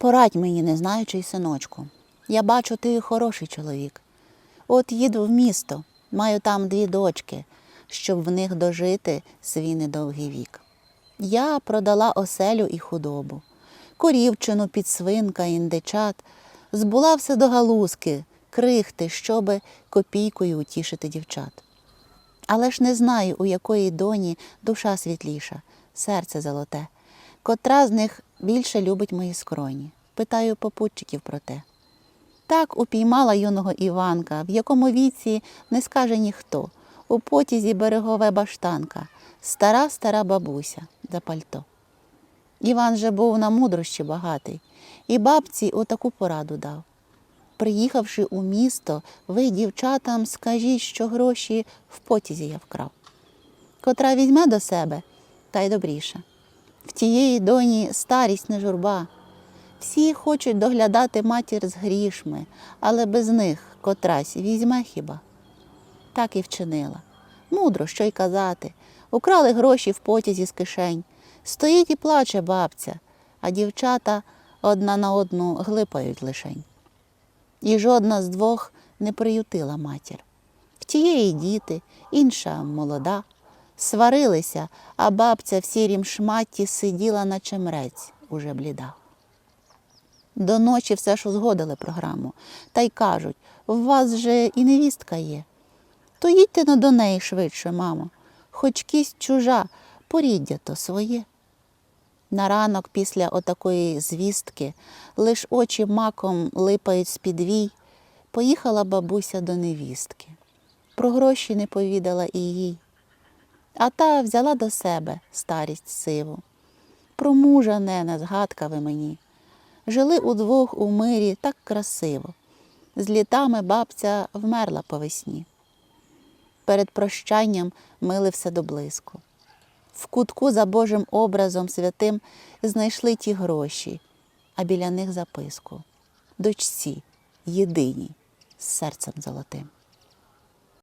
Порадь мені, не знаючий синочку. Я бачу, ти хороший чоловік. От їду в місто, маю там дві дочки, щоб в них дожити свій недовгий вік. Я продала оселю і худобу, корівчину, підсвинка, індичат, збула все до галузки, крихти, щоби копійкою утішити дівчат. Але ж не знаю, у якої доні душа світліша, серце золоте, котра з них більше любить мої скроні. Питаю попутчиків про те. Так упіймала юного Іванка, в якому віці не скаже ніхто. У потязі берегове баштанка, стара стара бабуся за пальто. Іван же був на мудрощі багатий, і бабці отаку пораду дав. Приїхавши у місто, ви дівчатам скажіть, що гроші в потязі я вкрав. Котра візьме до себе, та й добріша. В тієї доні старість не журба. Всі хочуть доглядати матір з грішми, але без них котрась візьме хіба. Так і вчинила. Мудро, що й казати. Украли гроші в потязі з кишень. Стоїть і плаче бабця, а дівчата одна на одну глипають лишень. І жодна з двох не приютила матір. В тієї діти, інша молода. Сварилися, а бабця в сірім шматі сиділа, наче мрець, уже бліда. До ночі все ж узгодили програму, та й кажуть, в вас же і невістка є. То їдьте но до неї швидше, мамо, хоч кість чужа, поріддя то своє. На ранок після отакої звістки лиш очі маком липають з-під вій, поїхала бабуся до невістки. Про гроші не повідала і їй. А та взяла до себе старість сиву. Про мужа не на згадка ви мені. Жили удвох у мирі так красиво. З літами бабця вмерла по весні. Перед прощанням мили все до блиску. В кутку за Божим образом святим знайшли ті гроші, а біля них записку. Дочці, єдиній, з серцем золотим.